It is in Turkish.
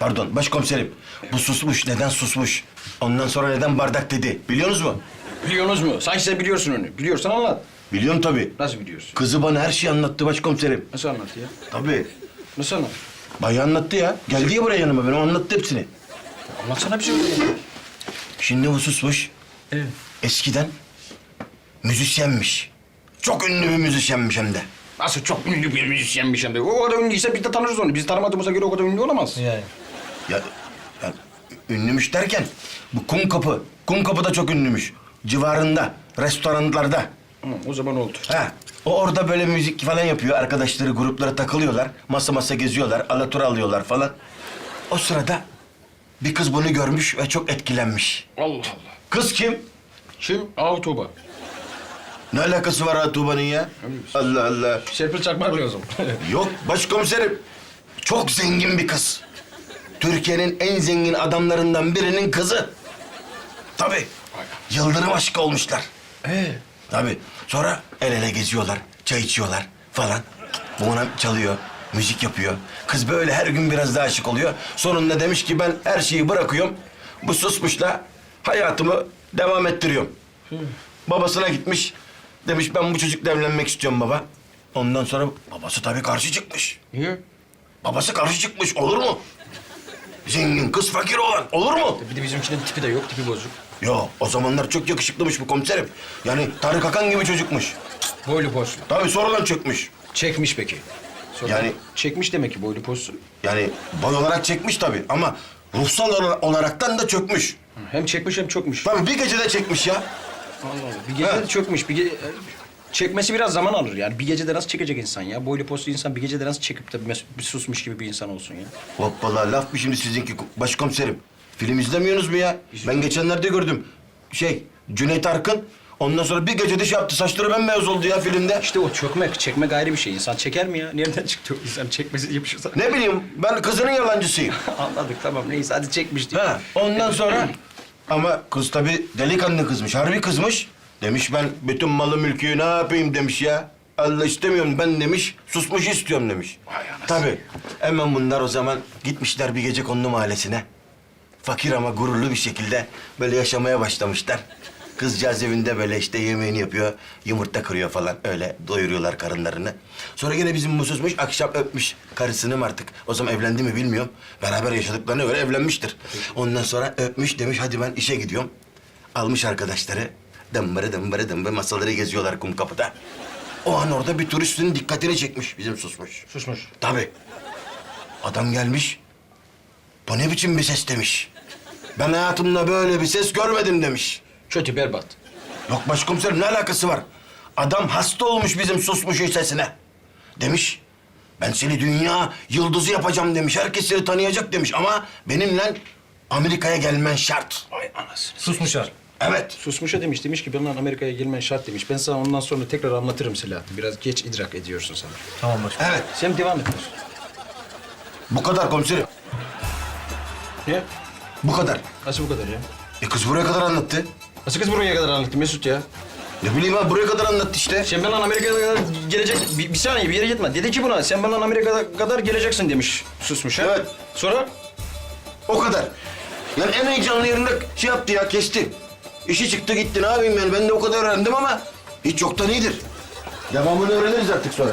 Pardon başkomiserim. Bu susmuş. Neden susmuş? Ondan sonra neden bardak dedi? Biliyorsunuz mu? Biliyorsunuz mu? Sanki sen biliyorsun onu. Biliyorsan anlat. Biliyorum tabii. Nasıl biliyorsun? Kızı bana her şeyi anlattı başkomiserim. Nasıl anlat ya? Tabii. Nasıl anlat? Bayağı anlattı ya. Geldi ya buraya yanıma. Ben o anlattı hepsini. Anlatsana bir şey. Şimdi bu susmuş. Evet. Eskiden müzisyenmiş. Çok ünlü bir müzisyenmiş hem de. Nasıl çok ünlü bir müzisyenmiş hem de. O kadar ünlüyse biz de tanırız onu. Biz tanımadığımıza göre o kadar ünlü olamaz. Yani. Ya, ya ünlümüş derken bu kum kapı. Kum kapı da çok ünlümüş. Civarında, restoranlarda. Hı, o zaman oldu. Ha, o orada böyle müzik falan yapıyor. Arkadaşları, gruplara takılıyorlar. Masa masa geziyorlar, alatura alıyorlar falan. O sırada bir kız bunu görmüş ve çok etkilenmiş. Allah Allah. Kız kim? Kim? Avtuba. Ne alakası var ha Tuğba'nın ya? Allah Allah. Serpil Çakmak lazım. Yok başkomiserim. Çok zengin bir kız. Türkiye'nin en zengin adamlarından birinin kızı. Tabii. Yıldırım aşkı olmuşlar. Ee? Tabii. Sonra el ele geziyorlar, çay içiyorlar falan. Bu ona çalıyor, müzik yapıyor. Kız böyle her gün biraz daha aşık oluyor. Sonunda demiş ki ben her şeyi bırakıyorum. Bu susmuşla hayatımı devam ettiriyorum. Babasına gitmiş. Demiş ben bu çocukla evlenmek istiyorum baba. Ondan sonra babası tabii karşı çıkmış. Niye? Babası karşı çıkmış. Olur mu? Zengin kız fakir olan. Olur mu? Bir de bizimkinin tipi de yok. Tipi bozuk. Yo o zamanlar çok yakışıklıymış bu komiserim. Yani Tarık Akan gibi çocukmuş. Boylu poslu. Tabii sonradan çökmüş. Çekmiş peki. Sonra Yani- Çekmiş demek ki boylu poslu. Yani boy olarak çekmiş tabii ama ruhsal ola- olaraktan da çökmüş. Hem çekmiş hem çökmüş. Tabii bir gecede çekmiş ya. Allah Allah. Bir gecede çökmüş. Bir ge- Çekmesi biraz zaman alır yani. Bir gecede nasıl çekecek insan ya? Boylu poslu insan bir gecede nasıl çekip de mes- bir susmuş gibi bir insan olsun ya? Hoppala laf mı şimdi sizinki başkomiserim? Film izlemiyorsunuz mu ya? Ben geçenlerde gördüm. Şey Cüneyt Arkın ondan sonra bir gecede şey yaptı. Saçları bembeyaz oldu ya filmde. İşte o çökmek, çekmek ayrı bir şey. İnsan çeker mi ya? Nereden çıktı o insan çekmesi yapışırsa? Ne bileyim ben kızının yalancısıyım. Anladık tamam neyse hadi çekmiş diyor. Ha, ondan sonra ama kız tabii delikanlı kızmış, harbi kızmış. Demiş ben bütün malı mülkü ne yapayım demiş ya. Allah istemiyorum ben demiş, susmuş istiyorum demiş. Vay anasını. Tabii. Hemen bunlar o zaman gitmişler bir gece konulu mahallesine. Fakir ama gururlu bir şekilde böyle yaşamaya başlamışlar. Kızcağız evinde böyle işte yemeğini yapıyor, yumurta kırıyor falan öyle doyuruyorlar karınlarını. Sonra gene bizim bu susmuş akşam öpmüş karısını mı artık. O zaman evlendi mi bilmiyorum. Beraber yaşadıklarına göre evlenmiştir. Ondan sonra öpmüş demiş hadi ben işe gidiyorum. Almış arkadaşları dımbırı dımbırı dımbırı masaları geziyorlar kum kapıda. O an orada bir turistin dikkatini çekmiş bizim susmuş. Susmuş. Tabii. Adam gelmiş. Bu ne biçim bir ses demiş. Ben hayatımda böyle bir ses görmedim demiş. Kötü berbat. Yok başkomiserim ne alakası var? Adam hasta olmuş bizim susmuşun sesine. Demiş. Ben seni dünya yıldızı yapacağım demiş. Herkes seni tanıyacak demiş ama benimle Amerika'ya gelmen şart. Ay anasını. Susmuşlar. Evet. Susmuşa demiş, demiş ki benimle Amerika'ya gelmen şart demiş. Ben sana ondan sonra tekrar anlatırım Selahattin. Biraz geç idrak ediyorsun sen. Tamam başkanım. Evet. Sen devam et. Bu kadar komiserim. Ne? Bu kadar. Nasıl bu kadar ya? E kız buraya kadar anlattı. Nasıl kız buraya kadar anlattı Mesut ya? Ne bileyim ha buraya kadar anlattı işte. Sen benimle Amerika'ya kadar gelecek... Bir, bir saniye bir yere gitme. Dedi ki buna sen benimle Amerika'ya kadar geleceksin demiş. Susmuş ha? Evet. Sonra? O kadar. Yani en heyecanlı yerinde şey yaptı ya kesti. İşi çıktı gitti ne yapayım yani ben de o kadar öğrendim ama hiç yoktan iyidir. Devamını öğreniriz artık sonra.